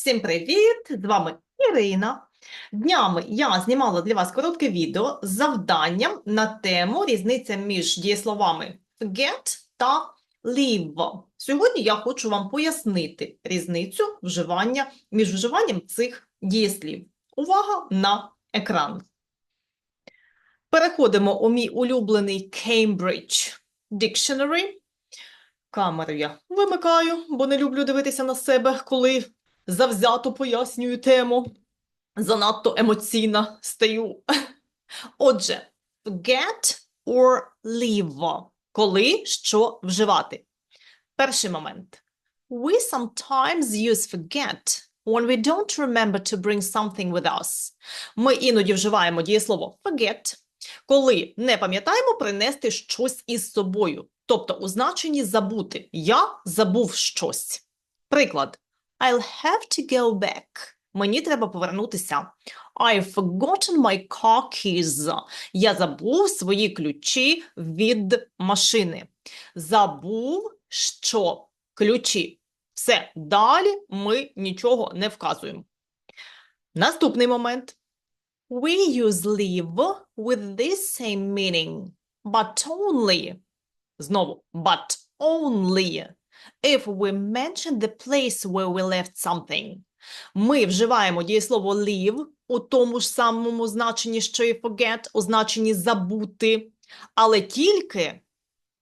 Всім привіт! З вами Ірина. Днями я знімала для вас коротке відео з завданням на тему різниця між дієсловами forget та leave. Сьогодні я хочу вам пояснити різницю вживання між вживанням цих дієслів. Увага на екран. Переходимо у мій улюблений Cambridge Dictionary. Камеру я вимикаю, бо не люблю дивитися на себе, коли завзято пояснюю тему. Занадто емоційна стаю. Отже, forget or leave. Коли що вживати. Перший момент. We sometimes use forget when we don't remember to bring something with us. Ми іноді вживаємо дієслово forget, коли не пам'ятаємо принести щось із собою. Тобто у значенні забути. Я забув щось. Приклад. I'll have to go back. Мені треба повернутися. I've forgotten my car keys. Я забув свої ключі від машини. Забув, що ключі. Все, далі ми нічого не вказуємо. Наступний момент. We use leave with this same meaning, but only. Знову, but only if we mention the place where we left something. Ми вживаємо дієслово leave у тому ж самому значенні, що і forget, у значенні забути, але тільки,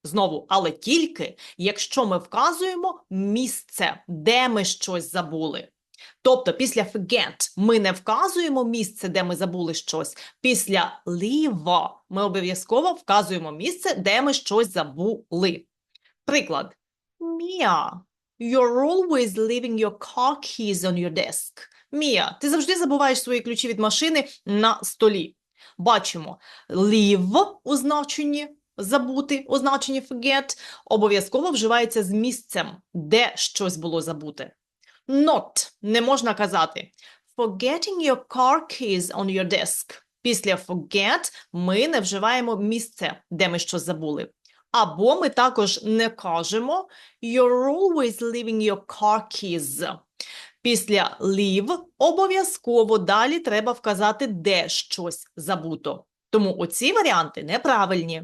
знову, але тільки, якщо ми вказуємо місце, де ми щось забули. Тобто після forget ми не вказуємо місце, де ми забули щось. Після leave ми обов'язково вказуємо місце, де ми щось забули. Приклад. Mia, you're always leaving your car keys on your desk. Мія, ти завжди забуваєш свої ключі від машини на столі. Бачимо, leave у значенні забути, у значенні forget, обов'язково вживається з місцем, де щось було забуте. Not не можна казати. Forgetting your car keys on your desk. Після forget ми не вживаємо місце, де ми щось забули. Або ми також не кажемо You're always leaving your car keys. Після leave обов'язково далі треба вказати, де щось забуто. Тому оці варіанти неправильні.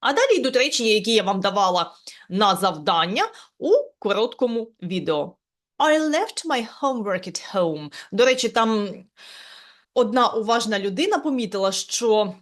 А далі йдуть речення, які я вам давала на завдання у короткому відео. I left my homework at home. До речі, там одна уважна людина помітила, що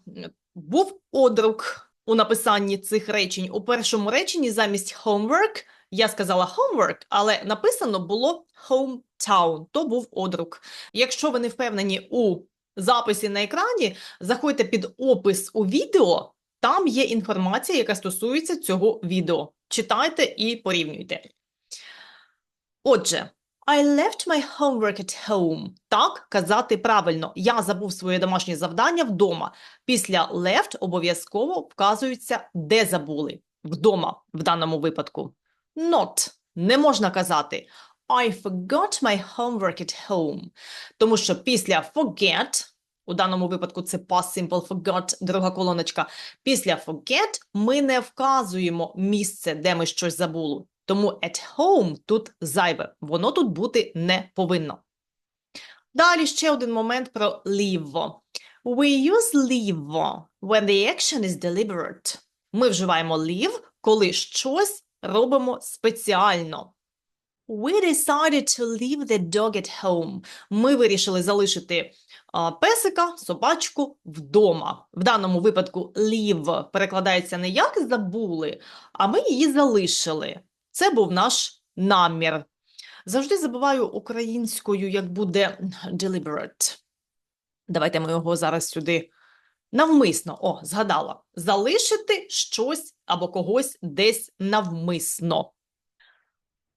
був одрук у написанні цих речень. У першому реченні замість homework я сказала homework, але написано було hometown, то був одрук. Якщо ви не впевнені у записі на екрані, заходьте під опис у відео, там є інформація, яка стосується цього відео. Читайте і порівнюйте. Отже, I left my homework at home. Так, казати правильно. Я забув своє домашнє завдання вдома. Після left обов'язково вказується, де забули. Вдома, в даному випадку. Not. Не можна казати I forgot my homework at home. Тому що після forget, у даному випадку це past simple forgot, друга колоночка. Після forget ми не вказуємо місце, де ми щось забули. Тому at home тут зайве, воно тут бути не повинно. Далі ще один момент про leave. We use leave when the action is deliberate. Ми вживаємо leave, коли щось робимо спеціально. We decided to leave the dog at home. Ми вирішили залишити песика, собачку вдома. В даному випадку leave перекладається не як забули, а ми її залишили. Це був наш намір. Завжди забуваю українською, як буде deliberate. Давайте ми його зараз сюди навмисно. О, згадала. Залишити щось або когось десь навмисно.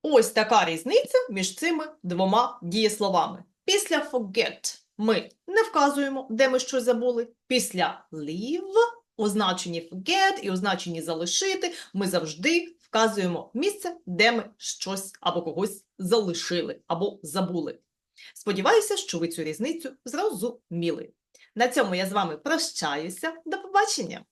Ось така різниця між цими двома дієсловами. Після forget ми не вказуємо, де ми щось забули. Після leave у значенні forget і у значенні залишити ми завжди вказуємо місце, де ми щось або когось залишили або забули. Сподіваюся, що ви цю різницю зрозуміли. На цьому я з вами прощаюся. До побачення!